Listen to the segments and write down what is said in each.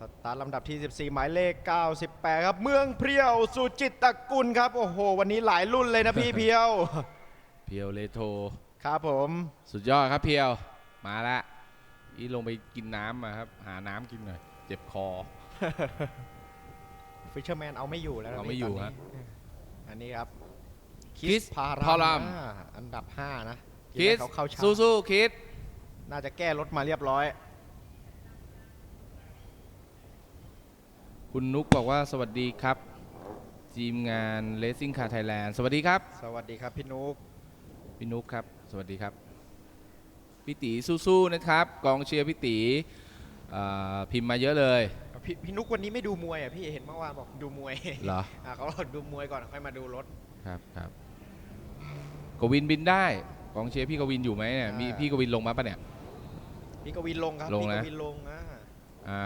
สตาร์ทลำดับที่ 14 หมายเลข 98 ครับ เมืองเพรียวสุจิตตกุลครับ โอ้โห วันนี้หลายรุ่นเลยนะพี่เพียว เพียวเลโท ครับผม สุดยอดครับเพียว มาละอีลงไปกินน้ำมาครับ หาน้ำกินหน่อย เจ็บคอ ฟิชเชอร์แมนเอาไม่อยู่แล้วนะเอาไม่อยู่ตนนี้ฮะอันนี้ครับ คิสพาพารารามมอ่าอันดับ 5 นะคิดที่เขาเข้าช้าสู้ๆคิดน่าจะแก้รถมาเรียบร้อย คุณนุกบอกว่าสวัสดีครับ ทีมงาน Racing Car Thailand สวัสดีครับ สวัสดีครับพี่นุ๊กพี่นุกครับ สวัสดีครับ พี่ตีสู้ๆนะครับ กองเชียร์พี่ตีอ่าพิมพ์มาเยอะเลย พี่พี่นุ๊กวันนี้ไม่ดูมวยอะพี่เห็นเมื่อวานบอกดูมวยเหรอ อะเขาบอกดูมวยก่อนค่อยมาดูรถ ครับครับกวินบินได้กองเชียร์พี่กวินอยู่ไหมเนี่ยมีอ่า พี่กวินลงมาปะเนี่ย พี่กวินลงครับลงพี่นะ กวินลงนะอ่า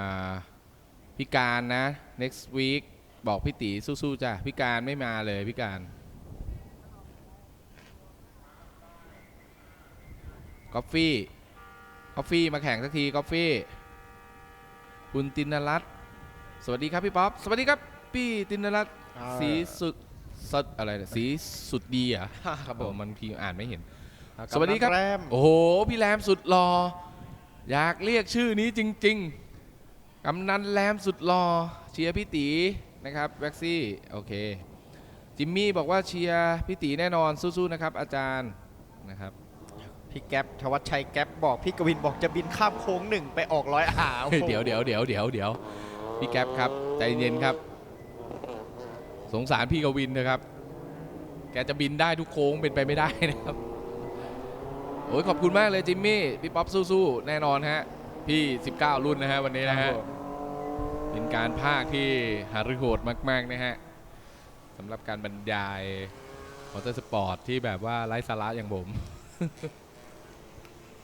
พี่การนะ next week บอกพี่ตีสู้ๆจ้ะพี่การไม่มาเลยพี่การกอฟฟี่กอฟฟี่มาแข่งสักทีกอฟฟี่ คุณตินรัตน์สวัสดีครับพี่ป๊อปสวัสดีครับพี่ตินรัตน์อ่า สีสุดสดอะไรนะสีสุดดีเหรอะครับผโอ้มมันพีอ่านไม่เห็นอะสวัสดีครับกำลังแรมโอ้โห พี่แรมสุดหลอ่ออยากเรียกชื่อนี้จริง ๆ กำนันแรมสุดหลอ่อเชียร์พี่ตีนะครับแว็กซี่โอเคจิมมี่บอกว่าเชียร์พี่ตีแน่นอนสู้ๆนะครับอาจารย์นะครับพี่แก๊ปธวัชชัยแก๊ปบอกพี่กวินบอกจะบินข้ามโค้งหนึ่งไปออกร้อยอาโอ้โหเดี๋ยวเดี๋ยวเดี๋ยวเดี๋ยวเดี๋ยวพี่แก๊ปครับใจเย็นครับ สงสารพี่กวินนะครับ แกจะบินได้ทุกโค้งเป็นไปไม่ได้นะครับโอ้ยขอบคุณมากเลยจิมมี่พี่ป๊อปสู้ๆแน่นอนฮะ พี่ 19 รุ่นนะฮะวันนี้นะฮะครับผมเป็นการภาคที่หารือโหดมากๆนะฮะสำหรับการบรรยายมอเตอร์สปอร์ตที่แบบว่าไร้สาระอย่างผม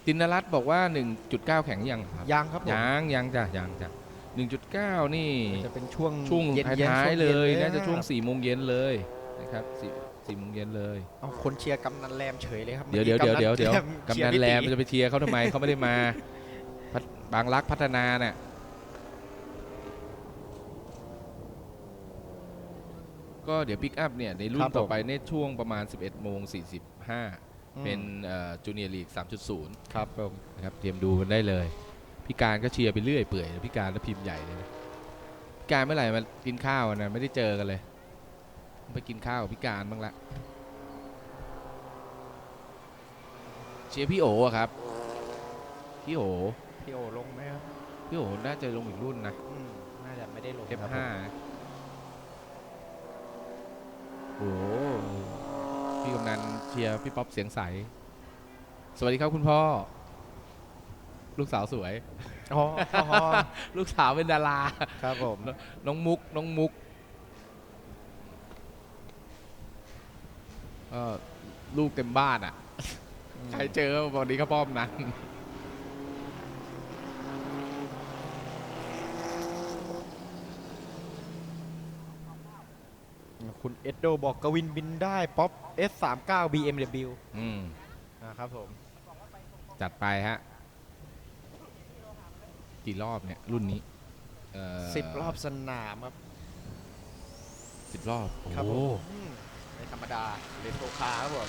ตินนรัตน์บอกว่า 1.9 แข็งยังครับยังครับผมยังยังจ้ะยังจ้ะ1.9 นี่จะเป็นช่วงช่วงเย็นๆท้ายช่วงๆเลยย็น่าจะช่วง4โมงเย็นเลยนะครับ4 4โมงเย็นเลยเอาคนเชียร์กำนันแรมเฉยเลยครับ เดี๋ยวเดี๋ยวเดี๋ยวเดี๋ยวเดี๋ยวกำกำนันแรมเชียจะร์ไปเชียร์เขาทำไมเขาไม่ได้มาพัฒ บางรักพัฒนาเนี่ยก็เดี๋ยวปิกอัพเนี่ยในรุ่นต่อไปในช่วงประมาณ 11โมง45 เป็นจูเนียร์ลีก3.0 ครับผม นะครับเตรียมดูกันได้เลย พี่การก็เชียร์ไปเรื่อยเปื่อยพี่การแล้วพิมพ์ใหญ่เลยนะพี่การเมื่อไหร่มากินข้าวนะไม่ได้เจอกันเลย ไปกินข้าวกับพี่การบ้างละเชียร์พี่โออะครับพี่โอ พี่โอลงไหมครับพี่โอน่าจะลงอีกรุ่นนะ อืมน่าจะไม่ได้ลงครับ F5 โอ้โหพี่กำนันเชียร์พี่ป๊อปเสียงใส สวัสดีครับคุณพ่อ ลูกสาวสวย อ๋ออ๋อลูกสาวเป็นดารา ครับผมน้องมุก น้องมุกก็ลูกเต็มบ้านอะ ใครเจอวันนี้ก็ป้อมนั้น คุณเอ็ดโดบอกกวินบินได้ป๊อป S39 BMW อืม นะครับผม จัดไปฮะ กี่รอบเนี่ย รุ่นนี้เสิบรอบสนามครับ สิบรอบครับผโอ้มอืมไม่ธรรมดาเรโทรคาร์ครับผม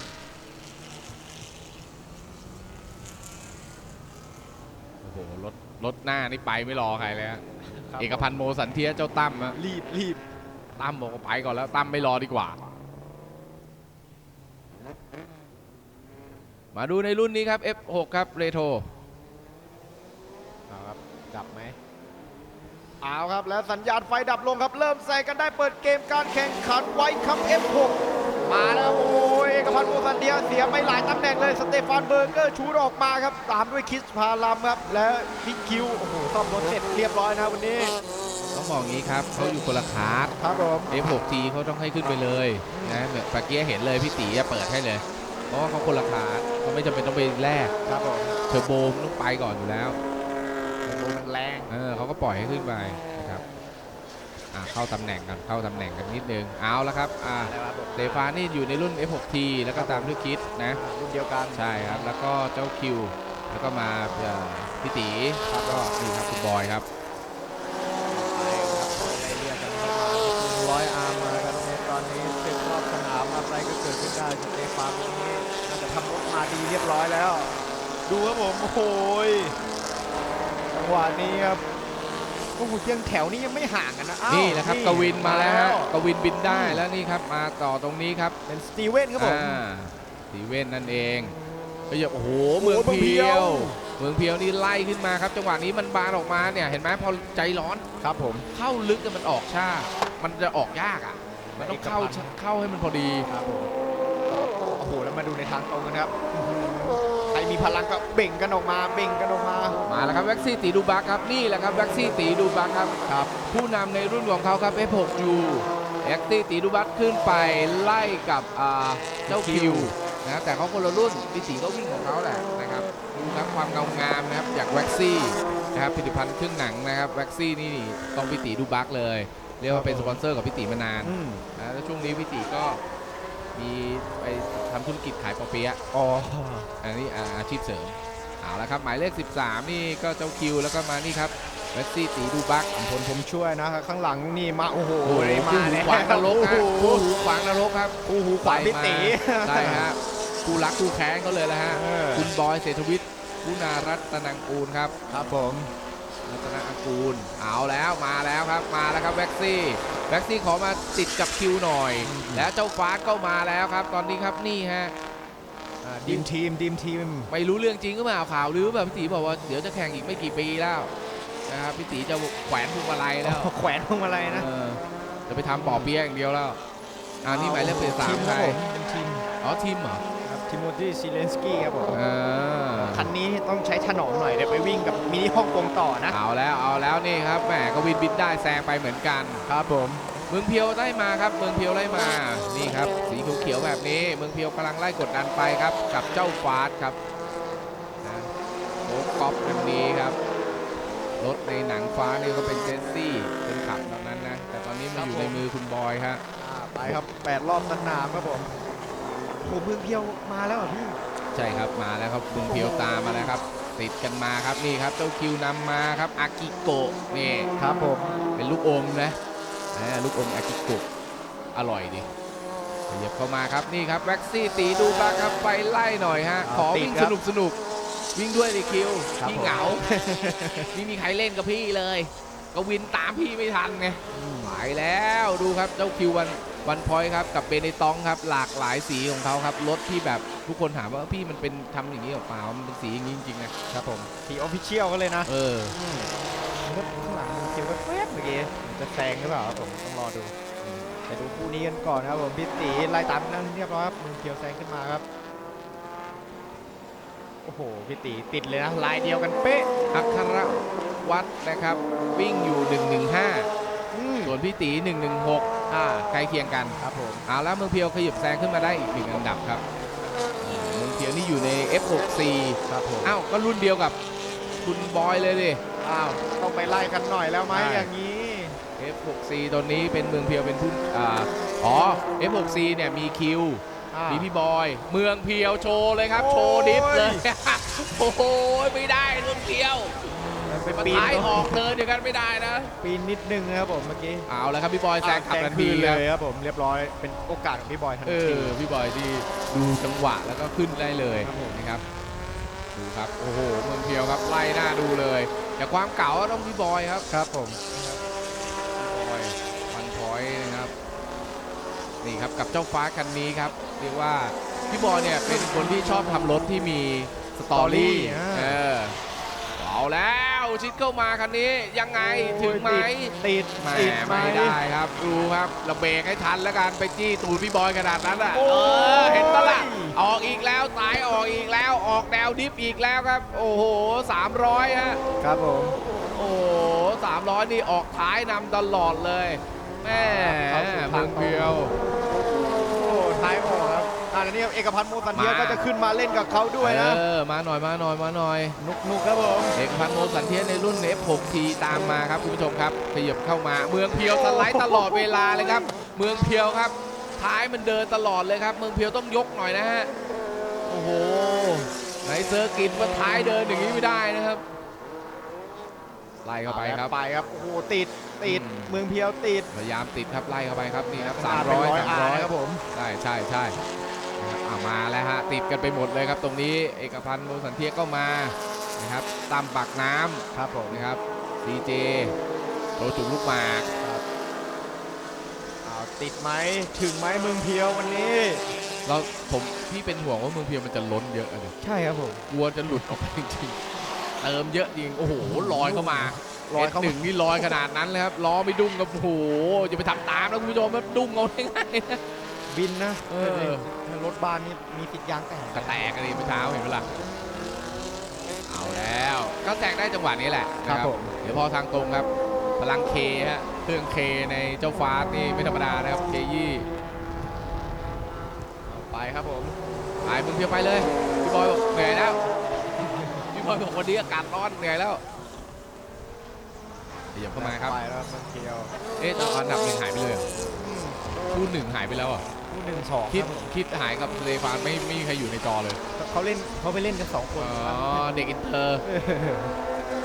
โอ้โหรถรถหน้านี่ไปไม่รอใครเลยฮะ ครับเอกพันธ์โมสันเทียเจ้าตั้มอะรีบรีบ ตั้มบอกว่าไปก่อนแล้วตั้มไม่รอดีกว่า มาดูในรุ่นนี้ครับ F6 ครับเรโทเอาครับดับไหมเอาครับแล้วสัญญาณไฟดับลงครับ เริ่มใส่กันได้เปิดเกมการแข่งขันไว้ครับ F6 มาแล้วโอ้ยกพันธ์โมซันเดียเสียไปหลายตำแหน่งเลยสเตฟานเบอร์เกอร์ชูดออกมาครับตามด้วยคิสพาลัมครับ และพิกคิวโอ้โหซ่อมรถเสร็จเรียบร้อยนะวันนี้ ต้องบอกงี้ครับเขาอยู่คนละคลาสครับผม F6T เขาต้องให้ขึ้นไปเลยนะเหมือนปาเกียเห็นเลยพี่ตีอะเปิดให้เลย เพราะว่าเขาคนละคลาสเขาไม่จำเป็นต้องไปแลกครับผมเทอร์โบมนต้องไปก่อนอยู่แล้วโอ้มันแรงเออเขาก็ปล่อยให้ขึ้นไปนะครับอ่าเข้าตำแหน่งกันเข้าตำแหน่งกันนิดนึงเอาแล้วครับอ่าแล้วครับผมสเตฟานนี่อยู่ในรุ่น F6T แล้วก็ตามด้วยคิดนะอ่ารุ่นเดียวกันใช่ครับ แล้วก็เจ้าคิว แล้วก็มาเอ่อพี่ตีแล้วก็นี่ครับคุณบอยครับ อะไรก็เกิดขึ้นได้สเตฟานตรงนี้น่าจะทำรถมาดีเรียบร้อยแล้ว ดูครับผมโอ้โหยจังหวะนี้ครับโอ้โหยังแถวนี้ยังไม่ห่างกันนะอ้าวนี่แหละครับกวินมาแล้วฮะกวินบินได้แล้วนี่ครับมาต่อตรงนี้ครับเป็นสตีเวนครับผมอ่าสตีเว่นนั่นเองก็อย่าโอ้โหโอ้โหเมืองเพียวเมืองเพียว เมืองเพียวนี่ไล่ขึ้นมาครับ จังหวะนี้มันบานออกมาเนี่ยเห็นไหมพอใจร้อนครับผมเข้าลึกกันมันออกช้ามันจะออกยากอะ มันต้องเข้าเอกพันธ์เข้าให้มันพอดีครับผมโอ้โหแล้วมาดูในทางตรงกันครับใครมีพลังก็เบ่งกันออกมาเบ่งกันออกมามาแล้วครับแว็กซี่ตีดูบักครับนี่แหละครับแว็กซี่ตีดูบักครับครับ ผู้นำในรุ่นของเขาครับ F6U แอ็กตี้ตีดูบัตขึ้นไปไล่กับอ่าเจ้าคิวนะแต่เขาคนละรุ่นพี่ตีก็วิ่งของเขาแหละนะครับดูครับความเงางามนะครับจากแว็กซี่นะครับผลิตภัณฑ์เครื่องหนังนะครับแว็กซี่นี่ต้องพี่ตีดูบักเลย เรียกว่าเป็นสปอนเซอร์กับพี่ตีมานานอืม นะแล้วช่วงนี้พี่ตีก็มีไปทำธุรกิจขายปอเปี๊ยะ อ๋อ อันนี้อ่าอาชีพเสริม เอาละครับ หมายเลข 13 นี่ก็เจ้าคิว แล้วก็มานี่ครับแว็กซี่ตีดูบักผลผมช่วยนะครับข้างหลังนี่มา โอ้โหโอ้โหมาคู่หูแล้วขวางนรกฮะโอ้โหคู่หูขวางนรกครับคู่หูขวางพี่ตี ใช่ฮะคู่รักคู่แค้นเขาเลยละฮะ เออ คุณบอยเศรษฐวิทย์คุณารัตนังกูลครับ ครับผม รัตนังกูล เอาแล้วมาแล้วครับมาแล้วครับแว็กซี่แว็กซี่ขอมาติดกับคิวหน่อย แล้วเจ้าฟ้าก็มาแล้วครับ ตอนนี้ครับนี่ฮะอ่าดีมทีมดีมทีมไม่รู้เรื่องจริงหรือเปล่าข่าวหรือแบบพี่ตีบอกว่าเดี๋ยวจะแข่งอีกไม่กี่ปีแล้วนะครับพี่ตีจะแขวนพวงมาลัยแล้วแขวนพวงมาลัยนะเออจะไปทำปอเปี๊ยะอย่างเดียวแล้วอ่านี่หมายเลขเป็นสาทีมมคใครัรบผมเป็นทีมอ๋อทีมเหรอครับ ทิโมธีซิเลนสกี้ครับผมอ่าคันนี้ต้องใช้ถนอมหน่อยเดี๋ยวไปวิ่งกับมินิฮ่องกงต่อนะ เอาแล้วเอาแล้วนี่ครับแหมกวินบินได้แซงไปเหมือนกัน ครับผมเมืองเพียวไล่มาครับ เมืองเพียวไล่มานี่ครับ สีเขียวๆแบบนี้ เมืองเพียวกำลังไล่กดดันไปครับ กับเจ้าฟาสครับนะโอ้กอล์ฟคันนี้ครับรถในหนังฟ้านี่ก็เป็นเจสซี่เป็นขับแบบนั้นนะแต่ตอนนี้มาอยู่ในมือคุณบอยครับอ่าไปครับแปดรอบสนามครับผม โอ้เมืองเพียวมาแล้วเหรอพี่ ใช่ครับมาแล้วครับเมืองเพียวตามมาแล้วครับ ติดกันมาครับนี่ครับเจ้าคิวนำมาครับอากิโกะนี่ครับผมเป็นลูกอมนะอ่าลูกอมอากิโกะอร่อยดิขยับเข้ามาครับนี่ครับแว็กซี่ตีดูบ้างครับไปไล่หน่อยฮะขอวิ่งสนุกสนุกวิ่งด้วยดิคิวพี่เหงาไม่มีใครเล่นกับพี่เลย ก็วินตามพี่ไม่ทันไงไปแล้วดูครับเจ้าคิววัน วันพอยครับกับเบเนตองครับหลากหลายสีของเขาครับรถที่แบบทุกคนถามว่าพี่มันเป็นทำอย่างนี้หรือเปล่ามันเป็นสีอย่างนี้จริงๆนะครับผมทีออฟฟิเชียลกันเลยนะเออรถข้างหลังเขียวแวบๆเมื่อกี้จะแซงหรือเปล่าครับผมต้องรอดูแต่ดูคู่นี้กันก่อนนะครับผมพี่ตีไล่ตามนั่นเรียบร้อยครับมือเขียวแซงขึ้นมาครับโอ้โหพี่ตีติดเลยนะลายเดียวกันเป๊ะอัครวัตรนะครับ วิ่งอยู่ 115อืมส่วนพี่ตี116อ่าใกล้เคียงกันครับผมเอาแล้วเมืองเพียวขยับแซงขึ้นมาได้อีกหนึ่งอันดับครับเมืองเพียวนี่อยู่ใน F64 ครับผมอ้าวก็รุ่นเดียวกับคุณบอยเลยดิอ้าวต้องไปไล่กันหน่อยแล้วไหมใช่อย่างนี้ F64 ตัวนี้เป็นเมืองเพียวเป็นผู้อ่าอ๋อ F64 เนี่ยมีคิวอ่ามีพี่บอย เมืองเพียวโชว์เลยครับโอ้ยโชว์ดิฟเลย โอ้โหไม่ได้เมืองเพียว ไปมาปีนท้ายออกเดินเดียวกันไม่ได้นะ ปีนนิดนึงนะครับผมเมื่อกี้เอาแล้วครับพี่บอยแซงขับทันทีคืนคเลรับยครับผมเรียบร้อยเป็นโอกาสของพี่บอยทันเอที อพี่บอยที่ดูจังหวะแล้วก็ขึ้นได้เลยครับผม นะครับดูครับโอ้โหเมืองเพียวครับไล่หน้าดูเลยแต่ความเก่าก็ต้องพี่บอยครับ ครับผมพี่บอยฟันพอยต์นะครับนี่ครับกับเจ้าฟ้าคันนี้ครับ เรียกว่าพี่บอยเนี่ยเป็นคนที่ชอบทำรถที่มีสตอรี่อ่า เออเอาแล้ว ชิดเข้ามาคันนี้ยังไงถึงไหมติดแหมติดไหมไม่ได้ครับดูครับเราเบรกให้ทันแล้วกันไปจี้ตูดพี่บอยขนาดนั้นอะโอ้เอยอเห็นตละออกอีกแล้วสายออกอีกแล้วออกแนวดิฟอีกแล้วครับ โอ้โห 300ฮะครับผมโอ้โห300 นี่ออกท้ายนำตลอดเลยแม่เข้าสู่ทางเมืองเพียวโอ้ท้ายอ อกครับอ่าแล้วนี่เอกพันธ์โมสันเทียมา ก็จะขึ้นมาเล่นกับเขาด้วยนะ เออมาหน่อยมาหน่อยมาหน่อย นุกนุกครับผม เอกพันธ์โมสันเทียนในรุ่น F6T ตามมาครับคุณผู้ชมครับขยับเข้ามา เมืองเพียวสไลด์ตลอดเวลาเลยครับ เมืองเพียวครับ ท้ายมันเดินตลอดเลยครับ เมืองเพียวต้องยกหน่อยนะฮะโอ้โหในเซอร์กิตว่าท้ายเดินอย่างนี้ไม่ได้นะครับไล่เข้าไปครับ ไปครับ โอ้โห ติด ติด อืม เมืองเพียวติดพยายามติดครับไล่เข้าไปครับนี่ครับขสานาดมเป็นร้อยร้อยสามอาร้อยครับผม ใช่ใช่ใช่นะครับอ่า มาแล้วฮะติดกันไปหมดเลยครับ ตรงนี้เอกพันธ์โมสันเทียก็มานะครับตามปากน้ำครับผมนะครับซีเจโรจุกลูกหมากอ้าวติดไหมถึงไหมเมืองเพียววันนี้ เราผมพี่เป็นห่วงว่าเมืองเพียงมันจะล้นเยอะอะเลยใช่ครับผมกลัวจะหลุดออกไปจริงๆเติมเยอะจริงโอ้โหลอยเข้ามาลอยเข้าหนึ่งนี่ลอยขนาดนั้นเลยครับล้อไม่ดุ้งกับโอ้โหจะไปทำตามนะคุณผู้ชมมันดุ้งเอาง่ายๆนะ บินนะเออ ถ้ารถบ้านนี่มีติดยางแตกกระแตกกันเลยเมื่อเช้าเห็นไหมล่ะเอาแล้วก็แซงได้จังหวะนี้แหละนะเดี๋ยวพอทางตรงครับพลังเคฮะเครื่องเคในเจ้าฟ้านี่ไม่ธรรมดานะครับเคยี่เอาไปครับผมไปมึงเพียวไปเลยพี่บอยบอกเหนื่อยแล้วพี่บอยบอกวันนี้อากาศร้อนเหนื่อยแล้วเดี๋ยวเข้ามาครับไปแล้วเมืองเพียวเอ๊ะแต่อันดับหนึ่งหายไปเลยเหรอคู่หนึ่งหายไปแล้วอะ คู่หนึ่งสองคิดครับผมคิดหายกับเลฟานไม่ไม่มีใครอยู่ในจอเลยเขาเล่นเขาไปเล่นกันสองคนอ๋อเด็กอินเตอร์ เออ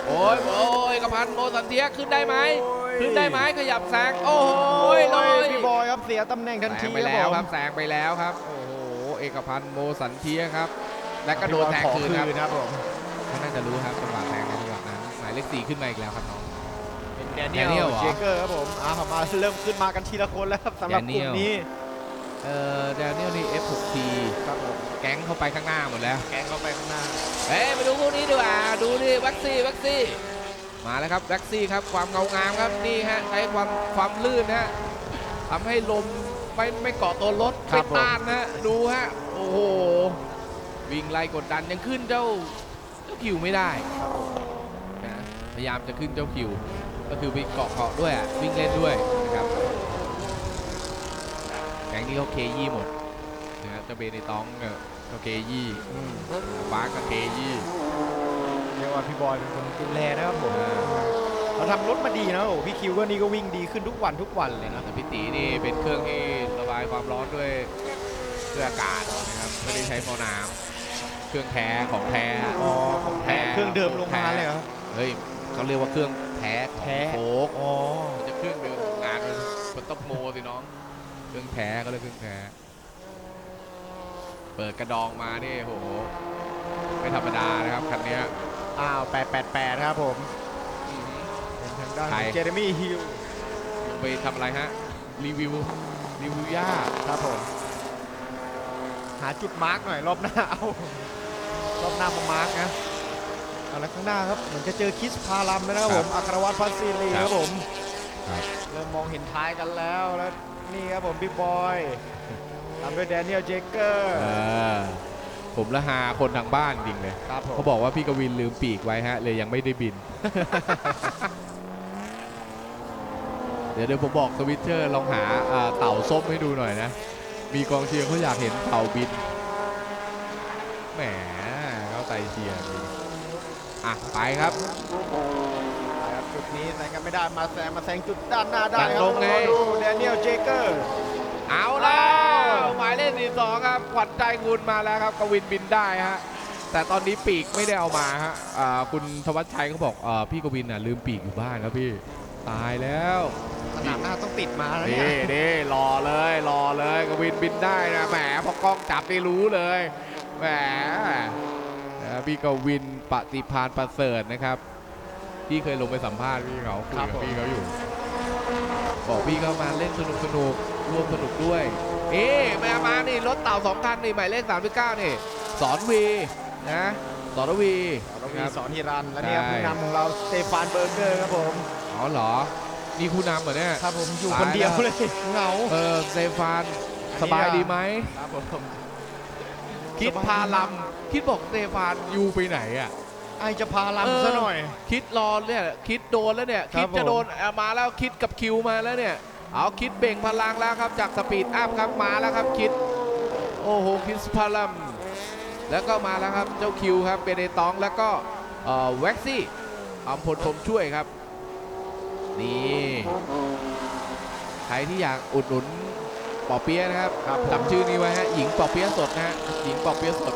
โอ้ยโอ้ยกระพันโมสันเทียขึ้นได้ไหมขึ้นได้ไหมขยับแซงโอ้ยลโอ้อยยพี่บอยครับเสียตำแหน่งทันแซทีงไปแล้วผมครับแซงไปแล้วครับ โอ้โหเอกพันธ์โมสันเทียครับ และก็โดนแทงขอคืนครับครับผมเขาน่าจะรู้ครับจังหวะแทงในจังหวะนั้นหมายเลขสี่ขึ้นมาอีกแล้วครับน้อง เป็นแด Daniel เนียลเหรอเจเกอร์ครับผมอ่ามาเริ่มขึ้นมากันทีละคนแล้วครับสำหรับกลุ่ม Daniel นี้ เอ่อแดเนียลนี่ F6T ครับผมแก๊งเข้าไปข้างหน้าหมดแล้ว แกงเข้าไปข้างหน้า เฮ้ยไปดูคู่นี้ดีกว่า ดูดิวัคซี่วัคซี่ มาแล้วครับวัคซี่ครับความเงางามครับนี่ฮะใช้ความความลื่นนะฮะทำให้ลมไม่ไม่เกาะตัวรถไม่ต้านนะฮะดูฮะโอ้โหวิ่งไล่กดดันยังขึ้นเจ้าเจ้าคิวไม่ได้นะพยายามจะขึ้นเจ้าคิว ก็คือไปเกาะเกาะด้วยอะวิ่งเล่นด้วยนะครับ แก๊งนี้เขาเคยี่หมดนะฮะเจะเบในตองเนี่ยเขาเคยี่อืมฟ้ากับเคยี่เรียกว่าพี่บอยเป็นคนดูแลนะครับผมเขาทำรถมาดีนะโอ้โหพี่คิวก็นี่ก็วิ่งดีขึ้นทุกวันทุกวันเลยนะ แต่พี่ตีนี่เป็นเครื่องที่ระบายความร้อนด้วยด้วยอากาศนะครับไม่ได้ใช้หม้อน้ำเครื่องแท้ของแท้ อ๋อของแท้เครื่องเดิมลงมาเลยเหรอ เฮ้ยเขาเรียกว่าเครื่องแท้ของแท้โฟกอ๋อ มันจะเครื่องเดิมงานมันมันต้องโมสิน้อง เครื่องแท้ก็เลยกเครื่องแท้เปิดกระดองมานี่โหไม่ธรรมดานะครับคันเนี้ยอ้าว888ครับผมอื้อหือเป็นทางด้านใคขรองเจเรมี่ฮิลลงไปทำอะไรฮะ รีวิว รีวิวย่าครับผม หาจุดมาร์กหน่อยรอบหน้าเอารอบหน้ามามาร์กนะเอาแล้วข้างหน้าครับ เหมือนจะเจอคิสพารัมแล้วนะครับผมอัครวัตรพัสซีรีครับผมครับ เริ่มมองเห็นท้ายกันแล้วแล้วนี่ครับผมพี่บอยตามด้วยแดเนียลเจเกอร์เออผมละหาคนทางบ้านจริงเลยครับผมเขาบอกว่าพี่กวินลืมปีกไว้ฮะ เลยยังไม่ได้บิน เดี๋ยวเดี๋ยวผมบอกสวิตเชอร์ลองหาอ่าเต่าส้มให้ดูหน่อยนะ มีกองเชียร์เขาอยากเห็นเต่าบิน แหมเขาใจเชียร์ดีอะ ไปครับครับจุด นี้แซงกันไม่ได้มาแซงมาแซงจุดด้านหน้าได้คดัรันลงไงรอดูแดเนียลเจเกอร์เอาแล้วหมายเลขสี่สองครับขวัญใจคุณมาแล้วครับกวินบินได้ฮะแต่ตอนนี้ปีกไม่ได้เอามาฮะอ่าคุณธวัชชัยเขาบอกอาพี่กวินน่ะลืมปีกอยู่บ้านครับพี่ตายแล้วสนามหน้าต้องติดมาแล้วเนี่นี่ยนี่รอเลยรอเลยกวินบินได้นะแหมพอกล้องจับได้รู้เลยแหมนะพี่กวินปฏิพานประเสริฐนะครับ พี่เคยลงไปสัมภาษณ์พี่เขาคุยกับพี่เขาอยู่ บอกพี่เขามาเล่นสนุกสนุกร่วมสนุกด้วยเอ๊ะมามานี่รถเต่าสองคันนี่หมายเลข39นี่ สอนวีนะสอนวีเรานะมีครับสอนฮิรันและเนี่ยใช่ผู้นำของเราสเตฟานเบอร์เกอร์ครับผมอ๋อเหรอนี่ผู้นำเหรอเนี่ยครับผมอยู่ตายคนเดียวแล้วเลยเหงาเออสเตฟานสบายดีไหมครับผมคิดพาลำคิดบอกสเตฟานยูไปไหนอะ ไอจะพาเออลำซะหน่อย คิดรอเนี่ยคิดโดนแล้วเนี่ยครัคิบดจะผมโดนเอามาแล้วคิดกับคิวมาแล้วเนี่ยเอาคิดเบ่งพลังแล้วครับจากสปีดอัพครับมาแล้วครับคิดโอ้โหคิดพลัมแล้วก็มาแล้วครับเจ้าคิวครับเบเดตองแล้วก็เอ่อแว็กซี่อัมพลผมช่วยครับนี่ใครที่อยากอุดหนุนปอเปี๊ยะนะครับครับผมจำชื่อนี้ไว้ฮะหญิงปอเปี๊ยะสดนะฮะหญิงปอเปี๊ยะสด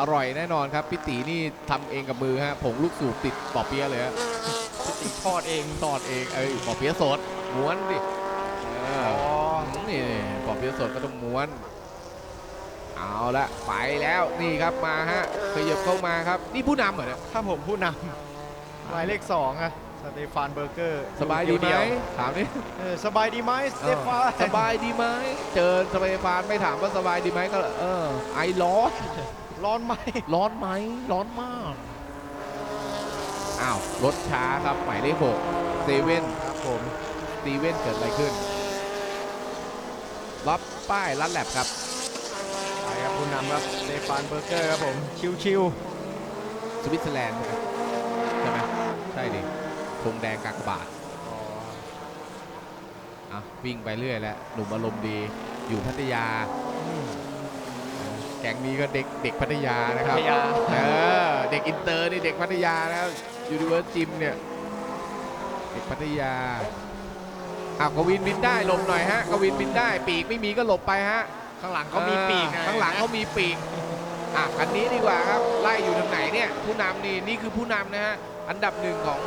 อร่อยแน่นอนครับพี่ตีนี่ทำเองกับมือฮะผงลูกสูบติดปอเปี๊ยะเลยฮะตีทอดเองทอดเองเอ้ยปอเปี๊ยะสดม้วนดิเออ๋ออนี่ปอเปี๊ยะสดก็ต้องม้วน เอาละไปแล้วนี่ครับมาฮะขยับเข้ามาครับนี่ผู้นำเหรอเนี่ย ถ้าผมผู้นำหมายเลขสองอะสเตฟานเบอร์เกอร์สบายดีไหมเวถามดิๆเออสบายดีไหมสเตฟานสบายดีไหมเจอสบายฟานไม่ถามว่าสบายดีไหมก็เออไอร้อน ร้อนไหมร้อนไหมร้อนมากอ้าวรถช้าครับหมายเลขหกเซเว่นครับผมสตีเว่นเกิดอะไรขึ้นรับป้ายรัดแลบครับไปครับผู้นำครับสเตฟานเบอร์เกอร์ครับผมชิวสวิตเซอร์แลนด์ใช่ไหมใช่ดิธงแดงกากบาทๆอ๋ออะวิ่งไปเรื่อยแล้วหนุ่มอารมณ์ดีอยู่พัทยาอืม แก๊งนี้ก็เด็กเด็กพัทยานะครับพัทยา เออเด็กอินเตอร์นี่เด็กพัทยานะครับยูนิเวอร์จิมเนี่ยเด็กพัทยาอ้าวกวินบินได้หลบหน่อยฮะกวินบินได้ปีกไม่มีก็หลบไปฮะข้างหลังเขามีปีกอ่าไข้างหลังเขามีปีกอะคันนี้ดีกว่าครับไล่อยู่ทางไหนเนี่ยผู้นำนี่นี่คือผู้นำนะฮะอันดับหนึ่งของ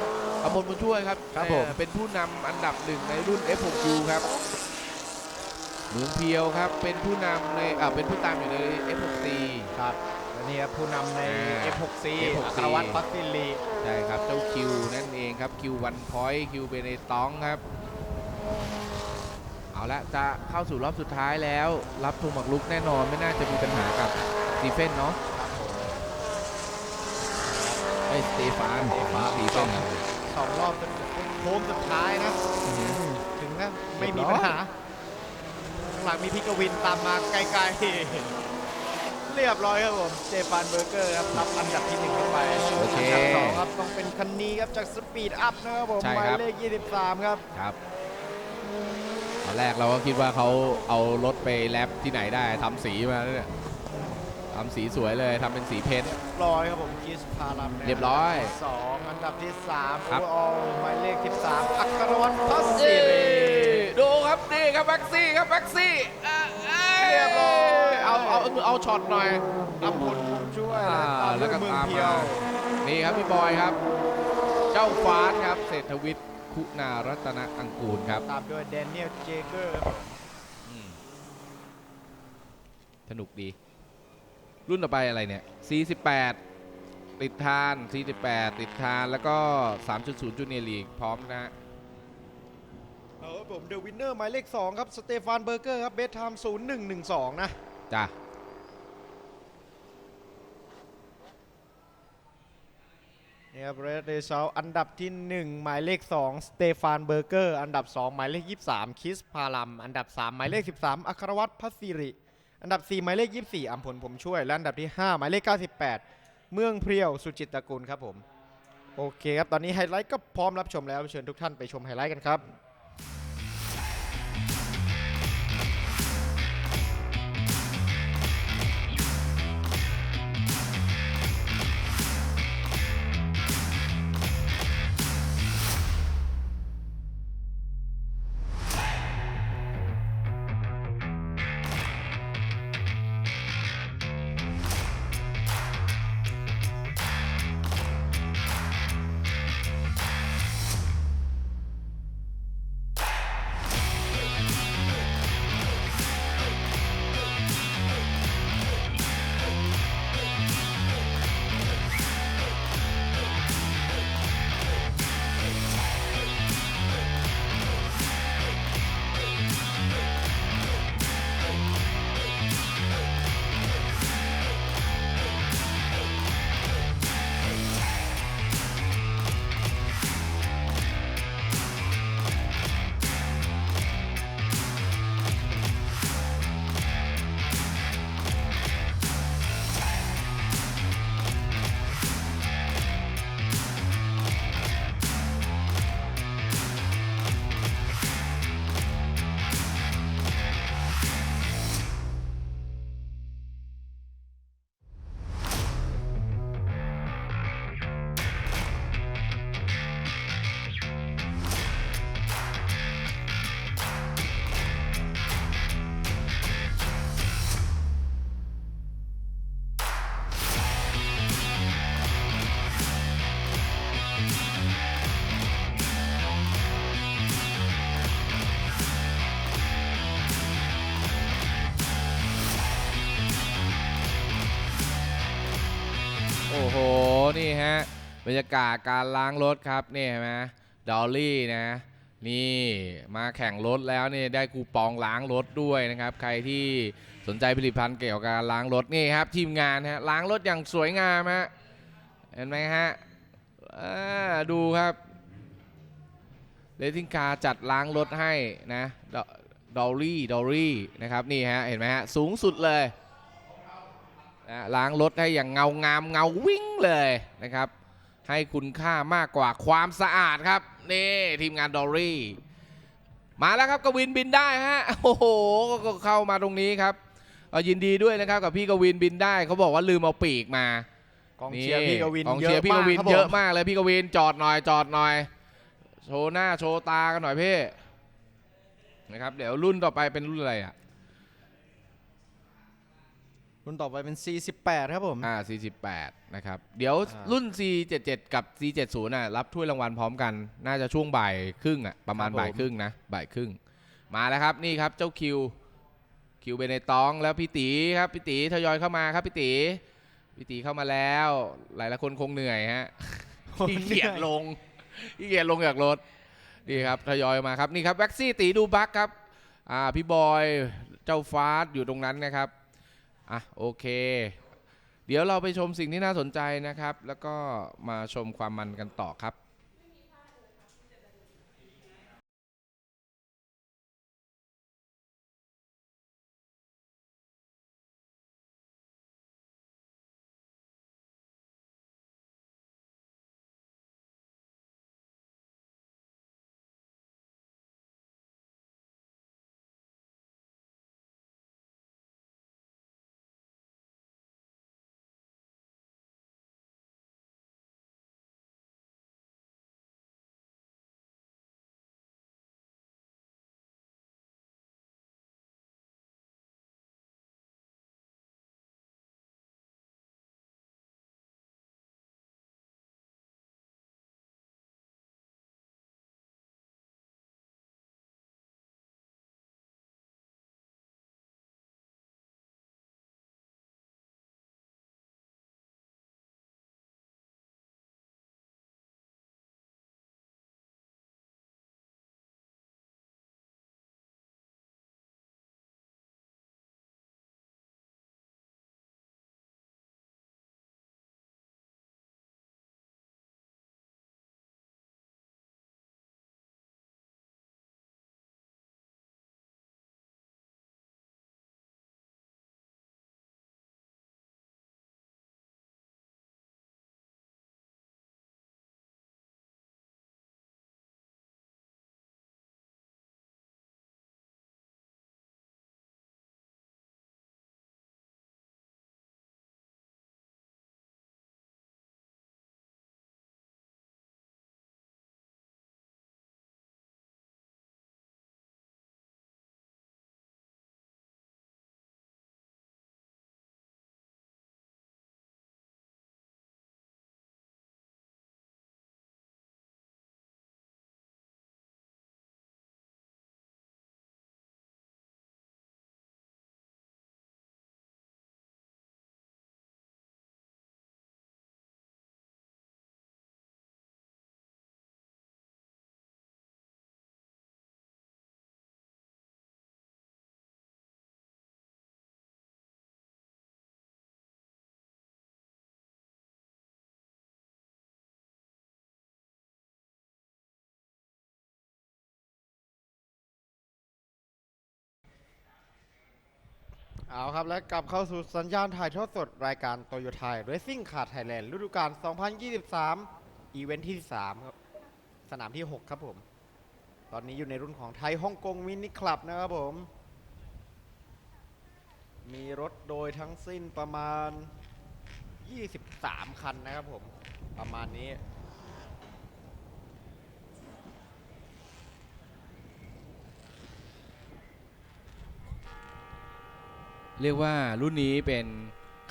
อมรบุญช่วยครับครับผม เอ่อเป็นผู้นำอันดับหนึ่งในรุ่น F6U ครับ เมืองเพียวครับเป็นผู้นำในอ่าเป็นผู้ตามอยู่ใน F6C ครับและนี่ครับผู้นำในอ่า F6C F6C อัครวัตรพักซิลีใช่ครับเจ้าคิวนั่นเองครับคิววันพอยต์คิวเบเนตองครับ เอาละจะเข้าสู่รอบสุดท้ายแล้ว รับทูหมักลุกแน่นอนไม่น่าจะมีปัญหากับสตีเฟนเนาะครับผมไอ้ยสตีฟานสตีฟานสตีเฟนสองรอบจนโค้งสุดท้ายนะ ถึงนะไม่มีเรียบร้อยปัญหาข้าง หลังมีพิกวินตามมาไกลๆ เรียบร้อยครับผมเจฟานเบอร์เกอร์ครับรับอันดับที่หนึ่งขึ้นไปโอเคอันดับสองครับต้องเป็นคันนี้ครับจากสปีดอัพนะครับผมใช่หมาครัยบเลข 23 ครับ ครับตอนแรกเราก็คิดว่าเขาเอารถไปแรปที่ไหนได้ทำสีมาเนี่ยทำสีสวยเลยทำเป็นสีเพ้นท์ ร้อยครับผมคิสพารัมนะเรียบร้อยสองอันดับที่3ครับ โออหมายเลข 13 อัครวัตรพัสซีรีดู ครับนี่ครับแบ็กซี่ครับแบ็กซี่อะอ้เรียบร้อยเอาเอาเอาช็อตหน่อยอัมพลบุญช่วยอ่าตามแล้ด้ววยก็เมืองตามเพียมาวนี่ครับพี่บอยครับ เจ้าฟาสครับเศรษฐวิทย์คุณารัตนอังกูลครับตามด้วยแดเนียลเจเกอร์อืมสนุกดี รุ่นต่อไปอะไรเนี่ย 48 ติดทาน 48 ติดทานแล้วก็ 3.0จูเนียร์ลีกพร้อมนะฮะ เออผมเดอะวินเนอร์หมายเลข 2 ครับ สเตฟานเบอร์เกอร์ครับ เบสไทม์0112นะ จ้ะเนี่ยครับเรดเดชาอันดับที่ 1 หมายเลข 2 สเตฟานเบอร์เกอร์ อันดับ 2 หมายเลข 23 คิสพาลัม อันดับ 3 หมายเลข 13 อัครวัตรพัสสิริ อันดับ 4 หมายเลข 24อัมพลผมช่วย และอันดับที่ 5 หมายเลข 98 เมืองเพรียวสุจิตตระกุลครับผม โอเคครับ ตอนนี้ไฮไลท์ก็พร้อมรับชมแล้ว เชิญทุกท่านไปชมไฮไลท์กันครับ รรยากาศการล้างรถครับนี่เห็นไหมดอลลี่นะนี่มาแข่งรถแล้วนี่ได้คูปองล้างรถด้วยนะครับ ใครที่สนใจผลิตภัณฑ์เกี่ยวกับการล้างรถนี่ครับ ทีมงานฮะล้างรถอย่างสวยงามฮะเห็นไหมฮะดูครับเลทิงคาจัดล้างรถให้นะดอลลี่ดอลลี่นะครับนี่ฮะเห็นไหมฮะสูงสุดเลยนะล้างรถให้อย่างเงางามเงาวิ่งเลยนะครับ ให้คุณค่ามากกว่าความสะอาดครับ นี่ทีมงานดอรี่ มาแล้วครับกวินบินได้ฮะโอ้โหก็เข้ามาตรงนี้ครับเอายินดีด้วยนะครับกับพี่กวินบินได้เขาบอกว่าลืมเอาปีกมากองเชียร์พี่กวินกองเยเชียอะร์พี่กมากวินครับเยผอะมมากเลยพี่กวินจอดหน่อยจอดหน่อย โชว์หน้าโชว์ตากันหน่อยพี่นะครับเดี๋ยวรุ่นต่อไปเป็นรุ่นอะไรอะ รุ่นต่อไปเป็น 48 ครับผม อ่า 48 นะครับ เดี๋ยวอ่ารุ่น C77 กับ C70 น่ะ รับถ้วยรางวัลพร้อมกัน น่าจะช่วงบ่ายครึ่งอะ ประมาณครับผมบ่ายครึ่งนะ บ่ายครึ่ง มาแล้วครับ นี่ครับ เจ้าคิว คิวเบเนตอง แล้วพี่ตีครับ พี่ตีทยอยเข้ามาครับพี่ตี พี่ตีเข้ามาแล้ว หลายหลายคนคงเหนื่อยฮะ ขี้เกียจลงขี้เกียจลงจากรถนี่ครับทยอยมาครับนี่ครับแว็กซี่ตีดูบักครับ อ่าพี่บอยเจ้าฟาสอยู่ตรงนั้นนะครับ อะโอเค เดี๋ยวเราไปชมสิ่งที่น่าสนใจนะครับ แล้วก็มาชมความมันกันต่อครับ เอาครับ และกลับเข้าสู่สัญญาณถ่ายทอดสดรายการโตโยต้าเรซิ่งคาร์ไทยแลนด์ฤดูกาล 2023 อีเวนท์ที่ 3 ครับ สนามที่ 6 ครับผม ตอนนี้อยู่ในรุ่นของไทยฮ่องกงมินิคลับนะครับผม มีรถโดยทั้งสิ้นประมาณ 23 คันนะครับผม ประมาณนี้ เรียกว่ารุ่นนี้เป็น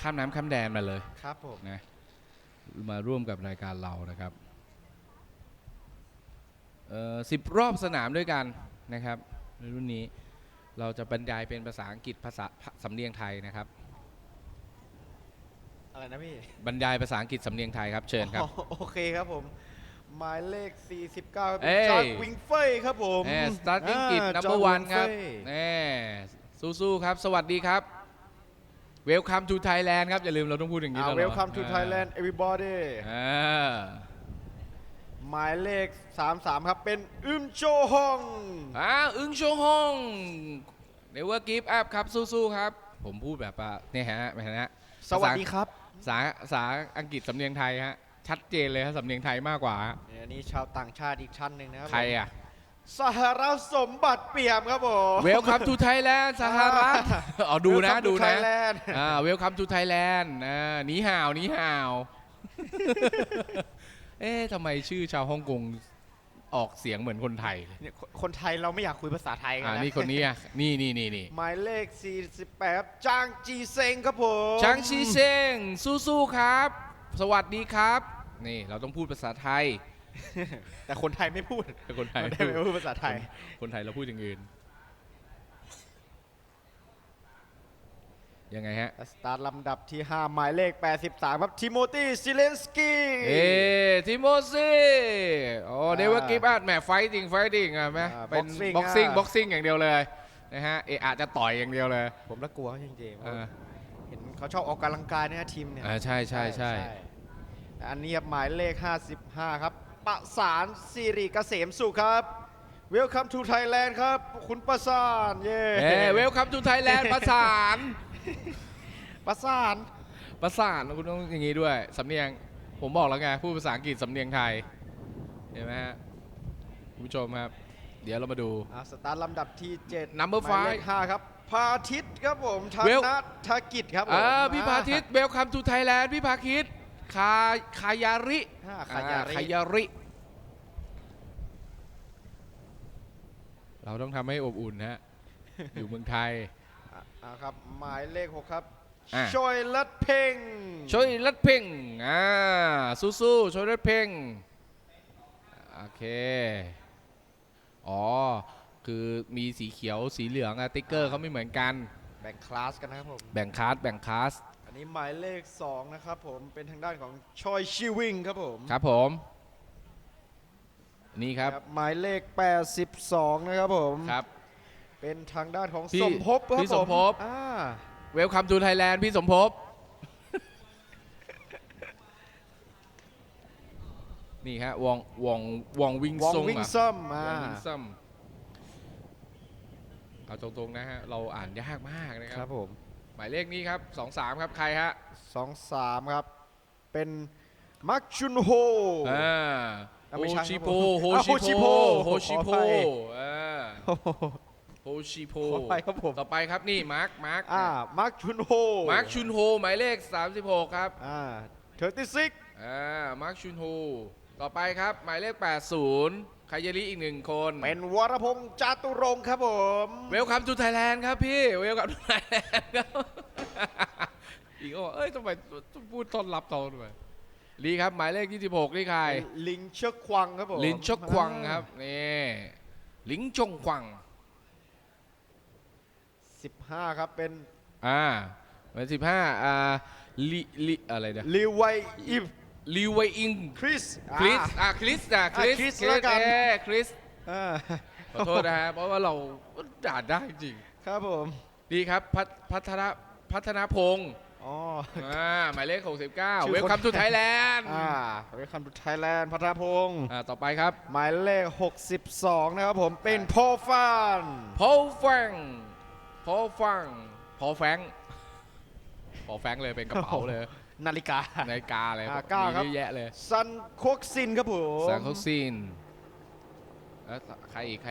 ข้ามน้ำข้ามแดนมาเลยครับผมนะมาร่วมกับรายการเรานะครับสิบรอบสนามด้วยกันนะครับในรุ่นนี้เราจะบรรยายเป็นภาษาอังกฤษภาษาสำเนียงไทยนะครับอะไรนะพี่บรรยายภาษาอังกฤษสำเนียงไทยครับเชิญครับอ๋อโอเคครับผมหมายเลข 49ครับเอ้ยจอร์ดวิงเฟยครับผมแหม starting อ่ากิจจอ number ร์ด one ครับวิงเฟยแหม สู้ๆครับ สวัสดีครับ Welcome to Thailand ครับ อย่าลืมเราต้องพูดอย่างนี้อ่าตลอด Welcome to Thailand everybody อ่าหมายเลข 33 ครับ เป็นอึมโจฮอง อ่าอึ้งโชงฮงเนเวอร์กิฟต์อัพครับ สู้ๆครับ ผมพูดแบบว่าเนี่ยฮะไม่ฮะสวัสดีครับภาษาภาษาอังกฤษสำเนียงไทยฮะ ชัดเจนเลยฮะสำเนียงไทยมากกว่าฮะ เนี่ยอันนี้ชาวต่างชาติอีกชั้นหนึ่งนะครับใครอะ สหรัฐสมบัติเปี่ยมครับผม Welcome to Thailand สหรัฐอ๋อดูนะ Welcome to ดูนะ Thailand อ่า Welcome to Thailand อ่าหนีห่าวหนีห่าว เอ๊ะทำไมชื่อชาวฮ่องกงออกเสียงเหมือนคนไทยเลยเนี่ยคนคนไทยเราไม่อยากคุยภาษาไทยกัอ่านนะนี่คนนี้อะนี่นี่นี่นี่หมายเลข 48ครับจางจีเซงครับผมชางชีเซงสู้ๆครับ สวัสดีครับ นี่เราต้องพูดภาษาไทย แต่คนไทยไม่พูดเป็นคนไทยไม่ได้ไม่พูดภาษาไทย คนไทยเราพูดอย่างอื่น ยังไงฮะ สตาร์ทลำดับที่ 5 หมายเลข 83 ครับทิโมธีซิเลนสกี้เอ้ทิโมซี่โอ้เดวกิฟต์แหมไฟติ้งไฟติ้งอะไหมอ่าเป็น boxing บ็อกซิ่งอะบ็อกซิ่งอย่างเดียวเลยนะฮะเอะอาจจะต่อยอย่างเดียวเลย ผมละกลัวเขาจริงๆอ่าเห็นเขาชอบออกกำลังกายนะฮะทีมเนี่ยอ่าใช่ใช่ใช่อันนี้ครับหมายเลข 55 ครับ ประสานสิริเกษมสุขครับ Welcome to Thailand ครับ คุณประสานเย้เอ้เวลคัมทูไทยแลนด์ประสานประสาน ประสานคุณต้องอย่างนี้ด้วยสำเนียงผมบอกแล้วไงพูดภาษาอังกฤษสำเนียงไทย เห็นไหมฮะคุณผู้ชมครับ เดี๋ยวเรามาดู อ่าสตาร์ทลำดับที่7 Number หมายเลข five 5ครับ พาทิตครับผมธ Well- นธกิจครับผมอ่าพี่พาทิตเวลคัมทูไทยแลนด์พี่พาทิต คาคายาริอ่าขายาริอ่ขายาริ เราต้องทำให้อบอุ่นฮะ อยู่เมืองไทย อ่าอ่าครับหมายเลข6ครับอะ ชอยลัดเพ่งช่วยรัดเพ่งอ่าสู้ๆช่วยรัดเพ่งโอเค อ๋อ คือมีสีเขียวสีเหลืองอะติ๊กเกอร์เขาไม่เหมือนกัน แบ่งคลาสกันนะครับผม แบ่งคลาสแบ่งคลาสอั นนี้หมายเลข 2 นะครับผมเป็นทางด้านของชอยชิวิงครับผมครับผม นี่ครับหมายเลข 82 นะครับผมครับ เป็นทางด้านของพี่สมภพครับพี่สมภพ อ่าเวลคัมทูไทยแลนด์พี่สมภพ นี่ฮะวองวองวองวิงวองซงวิงอะ ซัมมา วองวิงซัมเอาตรงๆนะฮะ เราอ่านยากมากนะคครัรับบผม หมายเลขนี้ครับ23 ครับใครฮะ2 3ครับ เป็นมักชุนโฮ อ่าอะโฮไม่ใช่ชิโพครับผมโฮอะชิโพโฮโฮชิชิโพโพขออภัยอ่าโอ้โห โฮชิโพขออภัยครับผม ต่อไปครับนี่มาร์คมาร์คอ่ามักชุนโฮมาร์คชุนโฮหมายเลข 36 ครับ อ่าเทอร์ติซิกอ่ามาร์คชุนโฮต่อไปครับ หมายเลข 80 คายาริอีกหนึ่งคน เป็นวรพงษ์จาตุรงค์ครับผมเวลคัมทูไทยแลนด์ครับพี่ เวลคัมทูไทยแลนด์ครับอีกก็บอกเอ้ยทำไมต้องพูดต้อนรับตอนด้วยลีครับ หมายเลข26นี่ใคร ลิงเชือกควังครับผมลินชกควังครับนี่ลิงชงควัง 15 ครับเป็นอ่าหมายสิบห้าอ่าลิลิอะไรเนี่ยลิวไวอิฟ ลีไวอิงคริส คริสอะคริสอะคริสอะคริสแล้วกัน เอ้คริสอ่าขอโทษนะฮะเพราะว่าเราด่าได้จริง ครับผมดีครับพัฒพัฒนาพัฒนาพงศ์อ๋อ อ่าหมายเลข 69 ชื่อเวลคัมคนทูไทยแลนด์อ่าเวลคัมทูไทยแลนด์พัทรพงศ์อ่าต่อไปครับหมายเลข 62 นะครับผมเป็นพอฟานพอลฟังพอลฟังพอลแฟงพอลแฟงเลยเป็นกระเป๋าเลย นาฬิกา นาฬิกาเลยอ่าเก้าครับมีเยอะแยะเลยซันโคกซินครับผม สังคซินแล้วใครอีกใครอีก